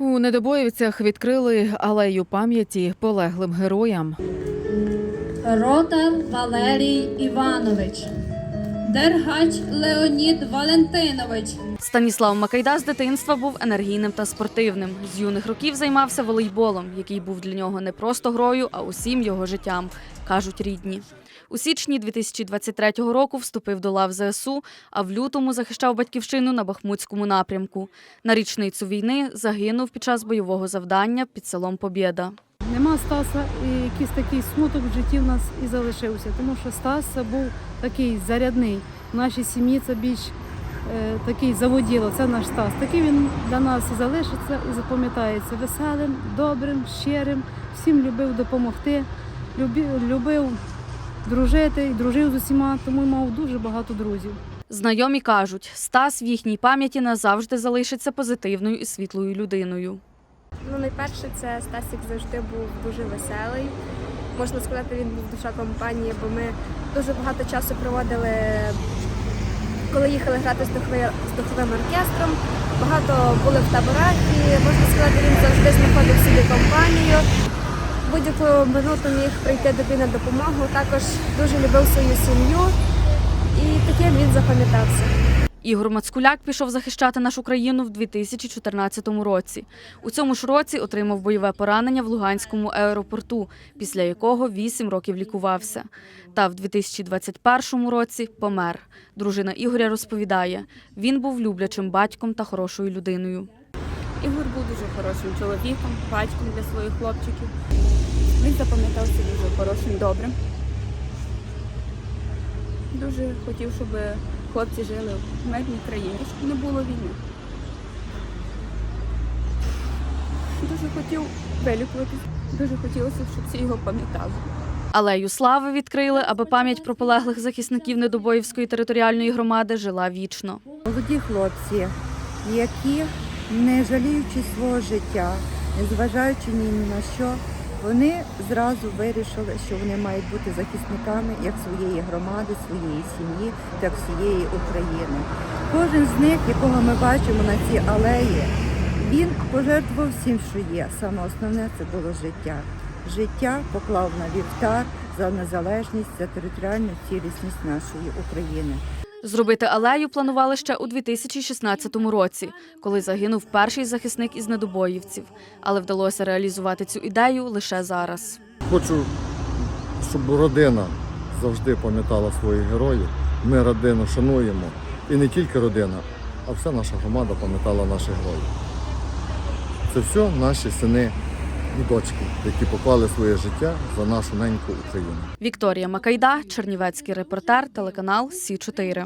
У Недобоївцях відкрили алею пам'яті полеглим героям. Рота Валерій Іванович, Дергач Леонід Валентинович, Станіслав Макайда з дитинства був енергійним та спортивним. З юних років займався волейболом, який був для нього не просто грою, а усім його життям, кажуть рідні. У січні 2023 року вступив до лав ЗСУ, а в лютому захищав батьківщину на Бахмутському напрямку. На річницю війни загинув під час бойового завдання під селом Побєда. Стаса, і якийсь такий смуток в житті в нас і залишився, тому що Стас був такий зарядний. В нашій сім'ї це більш е, такий заводіло, це наш Стас. Такий він для нас і залишиться і запам'ятається веселим, добрим, щирим, всім любив допомогти, любив, любив дружити і дружив з усіма, тому мав дуже багато друзів. Знайомі кажуть, Стас в їхній пам'яті назавжди залишиться позитивною і світлою людиною. Ну, найперше, це Стасік завжди був дуже веселий. Можна сказати, він був душа компанії, бо ми дуже багато часу проводили, коли їхали грати з духовим, з духовим оркестром. Багато були в таборах і можна сказати, він завжди знаходив собі компанію. Будь-яку минуту міг прийти тобі на допомогу. Також дуже любив свою сім'ю і таким він запам'ятався. Ігор Мацкуляк пішов захищати нашу країну в 2014 році. У цьому ж році отримав бойове поранення в Луганському аеропорту, після якого 8 років лікувався. Та в 2021 році помер. Дружина Ігоря розповідає, він був люблячим батьком та хорошою людиною. Ігор був дуже хорошим чоловіком, батьком для своїх хлопчиків. Він запам'ятався дуже хорошим, добрим. Дуже хотів, щоб хлопці жили в мирній країні, щоб не було війни. Дуже хотів вилікуватись, дуже хотілося, щоб всі його пам'ятали. Алею слави відкрили, аби пам'ять про полеглих захисників Недобоївської територіальної громади жила вічно. Молоді хлопці, які, не жаліючи свого життя, незважаючи ні на що, вони зразу вирішили, що вони мають бути захисниками як своєї громади, своєї сім'ї, так всієї України. Кожен з них, якого ми бачимо на цій алеї, він пожертвував всім, що є. Саме основне це було життя. Життя поклав на вівтар за незалежність, за територіальну цілісність нашої України. Зробити алею планували ще у 2016 році, коли загинув перший захисник із недобоївців. Але вдалося реалізувати цю ідею лише зараз. Хочу, щоб родина завжди пам'ятала своїх героїв. Ми родину шануємо. І не тільки родина, а вся наша громада пам'ятала наших героїв. Це все наші сини і дочки, які поклали своє життя за нашу неньку Україну. Вікторія Макайда, Чернівецький репортер, телеканал Сі 4